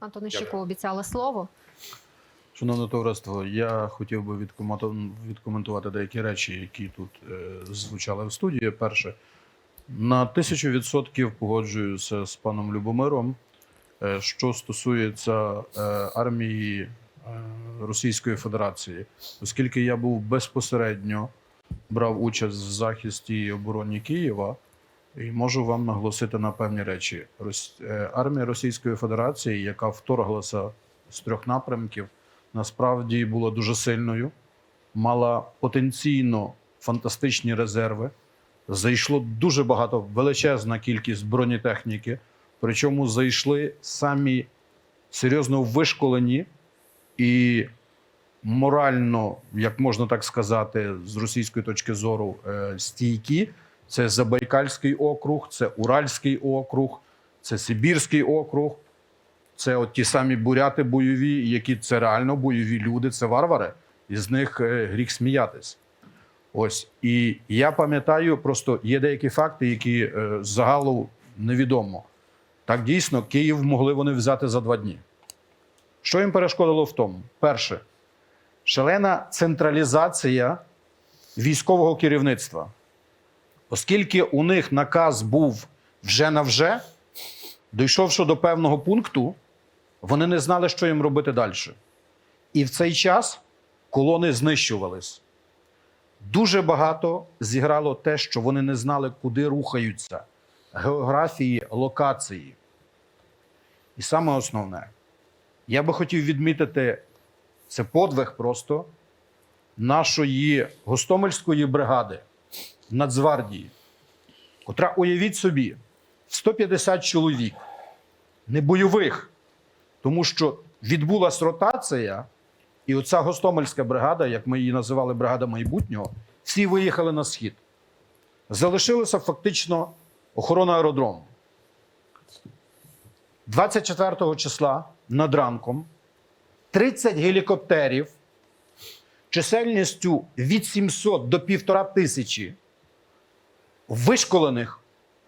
Антонищуку обіцяли слово. Шановне товариство, я хотів би відкоменту- відкоментувати деякі речі, які тут е, звучали в студії. Перше, на тисячу відсотків погоджуюся з паном Любомиром, е, що стосується е, армії е, Російської Федерації, оскільки я був безпосередньо брав участь в захисті і обороні Києва. І можу вам наголосити на певні речі. Е, Армія Російської Федерації, яка вторглася з трьох напрямків, насправді була дуже сильною, мала потенційно фантастичні резерви. Зайшло дуже багато, величезна кількість бронетехніки. Причому зайшли самі серйозно вишколені і морально, як можна так сказати, з російської точки зору, е, стійкі. Це Забайкальський округ, це Уральський округ, це Сибірський округ, це от ті самі буряти бойові, які це реально бойові люди, це варвари, і з них е, гріх сміятись. Ось. І я пам'ятаю, просто є деякі факти, які е, з загалу невідомо. Так дійсно, Київ могли вони взяти за два дні. Що їм перешкодило в тому? Перше, шалена централізація військового керівництва. Оскільки у них наказ був вже на вже, дійшовши до певного пункту, вони не знали, що їм робити далі. І в цей час колони знищувались. Дуже багато зіграло те, що вони не знали, куди рухаються, географії, локації. І саме основне, я би хотів відмітити це подвиг просто нашої Гостомельської бригади. Нацгвардії, котра, уявіть собі, 150 чоловік, не бойових, тому що відбулася ротація, і оця Гостомельська бригада, як ми її називали бригада майбутнього, всі виїхали на схід. Залишилася фактично охорона аеродрому. 24 числа над ранком 30 гелікоптерів чисельністю від 700 до 1500 тисячі вишколених,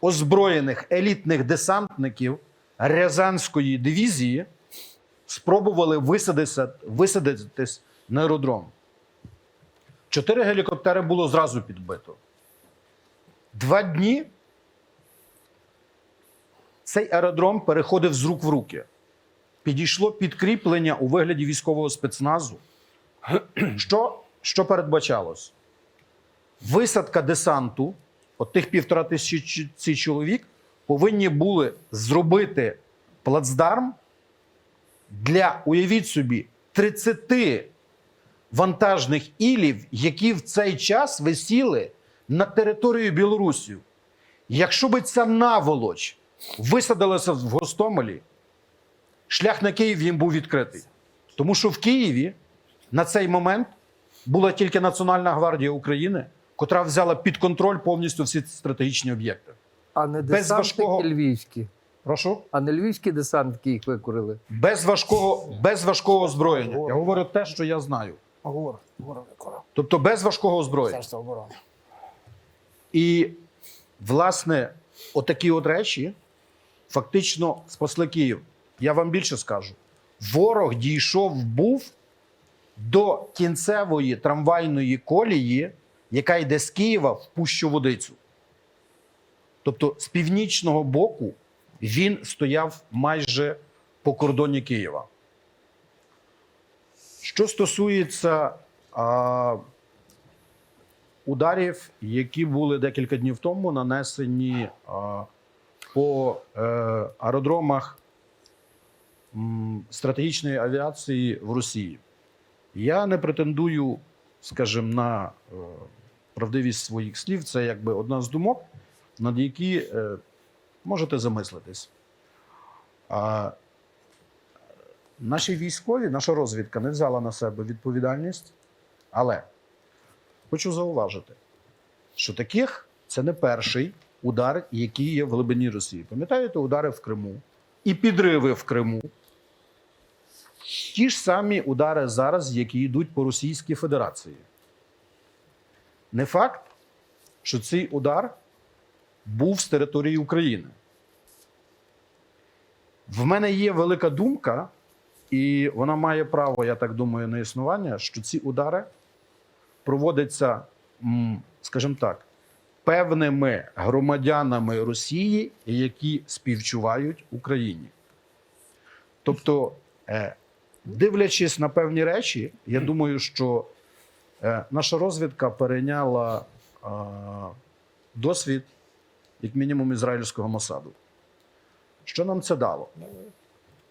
озброєних елітних десантників Рязанської дивізії спробували висадитися, висадитись на аеродром. Чотири гелікоптери було зразу підбито. Два дні цей аеродром переходив з рук в руки. Підійшло підкріплення у вигляді військового спецназу. Що, що передбачалось? Висадка десанту, от тих півтора тисячі чоловік, повинні були зробити плацдарм для, уявіть собі, 30 вантажних ілів, які в цей час висіли на територію Білорусі. Якщо би ця наволоч висадилася в Гостомелі, шлях на Київ їм був відкритий. Тому що в Києві на цей момент була тільки Національна гвардія України, котра взяла під контроль повністю всі стратегічні об'єкти. А не Без десантники важкого- львівські. Прошу. А не львівські десантники їх викурили. Без важкого, без важкого озброєння. Я говорю те, що я знаю. Гор, гор, гор. Тобто без важкого озброєння. Оборони. І, власне, отакі от речі фактично спасли Київ. Я вам більше скажу: ворог дійшов був до кінцевої трамвайної колії, яка йде з Києва в Пущу Водицю. Тобто з північного боку він стояв майже по кордоні Києва. Що стосується а, ударів, які були декілька днів тому нанесені а, по е, аеродромах м, стратегічної авіації в Росії. Я не претендую, скажімо, на е, правдивість своїх слів. Це якби одна з думок, над які е, можете замислитись. А, наші військові, наша розвідка не взяла на себе відповідальність, але хочу зауважити, що таких це не перший удар, який є в глибині Росії. Пам'ятаєте, удари в Криму і підриви в Криму. Ті ж самі удари зараз, які йдуть по Російській Федерації. Не факт, що цей удар був з території України. В мене є велика думка, і вона має право, я так думаю, на існування, що ці удари проводяться, скажімо так, певними громадянами Росії, які співчувають Україні. Тобто, е, дивлячись на певні речі, я думаю, що е, наша розвідка перейняла е, досвід, як мінімум, ізраїльського Мосаду. Що нам це дало?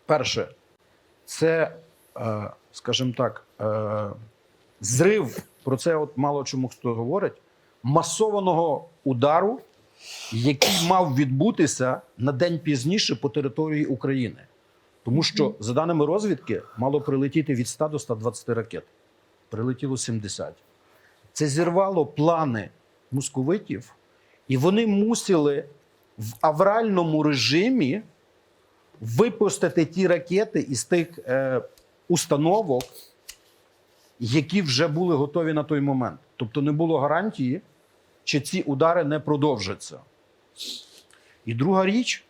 Перше, це, е, скажімо так, зрив, про це от мало чому хто говорить, масованого удару, який мав відбутися на день пізніше по території України. Тому що, за даними розвідки, мало прилетіти від 100 до 120 ракет. Прилетіло 70. Це зірвало плани московитів, і вони мусили в авральному режимі випустити ті ракети із тих е, установок, які вже були готові на той момент. Тобто не було гарантії, чи ці удари не продовжаться. І друга річ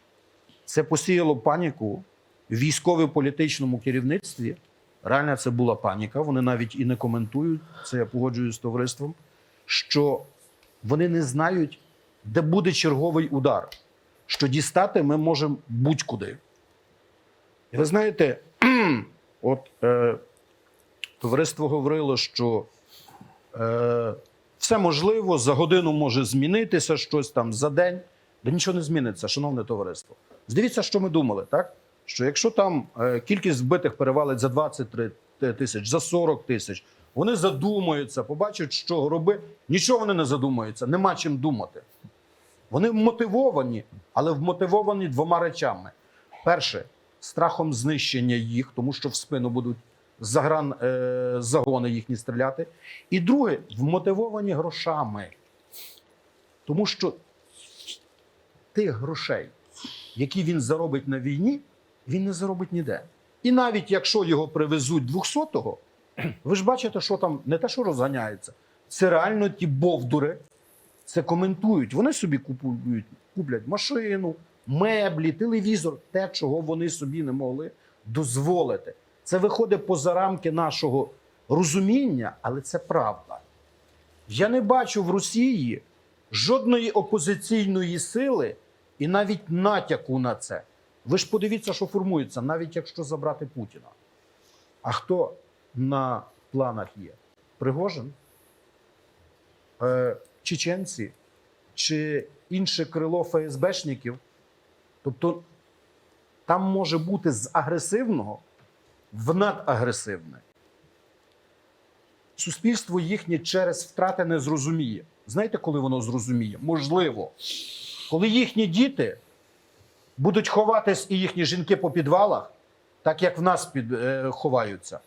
це посіяло паніку військово-політичному керівництві. Реально це була паніка. Вони навіть і не коментують, це я погоджуюсь з товариством, що вони не знають, де буде черговий удар, що дістати ми можемо будь-куди. І ви знаєте, от е, товариство говорило, що е, все можливо, за годину може змінитися щось там за день. Да нічого не зміниться, шановне товариство. Здивіться, що ми думали, так? Що якщо там е, кількість вбитих перевалить за 23 тисяч, за 40 тисяч, вони задумаються, побачать, що роби. Нічого вони не задумаються, нема чим думати. Вони мотивовані, але вмотивовані двома речами: перше страхом знищення їх, тому що в спину будуть загран, е, загони їхні стріляти. І друге, вмотивовані грошами. Тому що тих грошей, які він заробить на війні, він не заробить ніде. І навіть якщо його привезуть 200-го, ви ж бачите, що там не те, що розганяється, це реально ті бовдури, це коментують. Вони собі купують, куплять машину, меблі, телевізор, те, чого вони собі не могли дозволити. Це виходить поза рамки нашого розуміння, але це правда. Я не бачу в Росії жодної опозиційної сили і навіть натяку на це. Ви ж подивіться, що формується, навіть якщо забрати Путіна. А хто на планах є? Пригожин? Е, чеченці чи інше крило ФСБшників? Тобто там може бути з агресивного в надагресивне. Суспільство їхнє через втрати не зрозуміє. Знаєте, коли воно зрозуміє? Можливо, коли їхні діти будуть ховатись і їхні жінки по підвалах, так як в нас під, е, ховаються,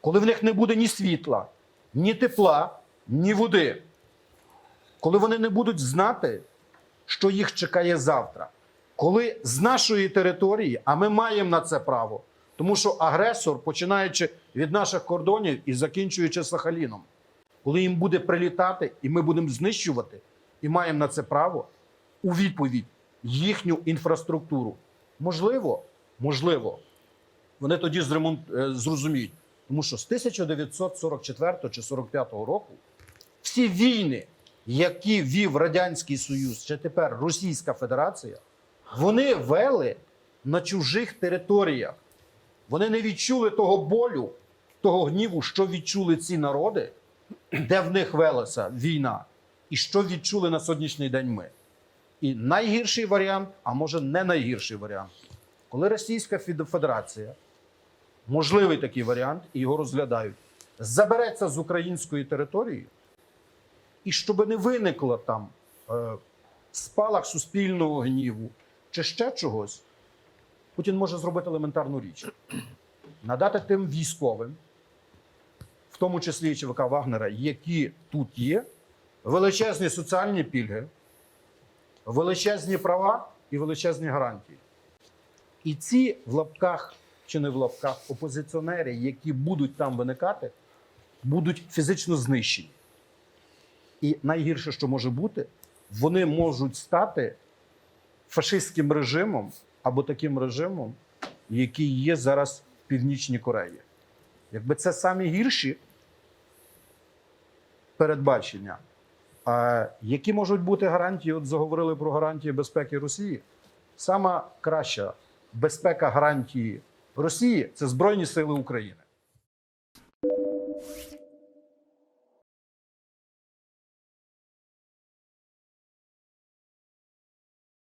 коли в них не буде ні світла, ні тепла, ні води, коли вони не будуть знати, що їх чекає завтра, коли з нашої території, а ми маємо на це право, тому що агресор, починаючи від наших кордонів і закінчуючи Сахаліном, коли їм буде прилітати, і ми будемо знищувати, і маємо на це право у відповідь їхню інфраструктуру. Можливо, можливо, вони тоді зремонт, е, зрозуміють. Тому що з 1944 чи 45 року всі війни, які вів Радянський Союз, чи тепер Російська Федерація, вони вели на чужих територіях. Вони не відчули того болю, того гніву, що відчули ці народи, де в них велася війна, і що відчули на сьогоднішній день ми. І найгірший варіант, а може не найгірший варіант, коли Російська Федерація, можливий такий варіант, і його розглядають, забереться з української території, і щоб не виникло там е, спалах суспільного гніву чи ще чогось, Путін може зробити елементарну річ: надати тим військовим, в тому числі і ЧВК Вагнера, які тут є, величезні соціальні пільги, величезні права і величезні гарантії. І ці в лапках чи не в лапках опозиціонери, які будуть там виникати, будуть фізично знищені. І найгірше, що може бути, вони можуть стати фашистським режимом або таким режимом, які є зараз в Північній Кореї. Якби це самі гірші передбачення. А які можуть бути гарантії? От заговорили про гарантії безпеки Росії. Сама краща безпека гарантії Росії це Збройні Сили України.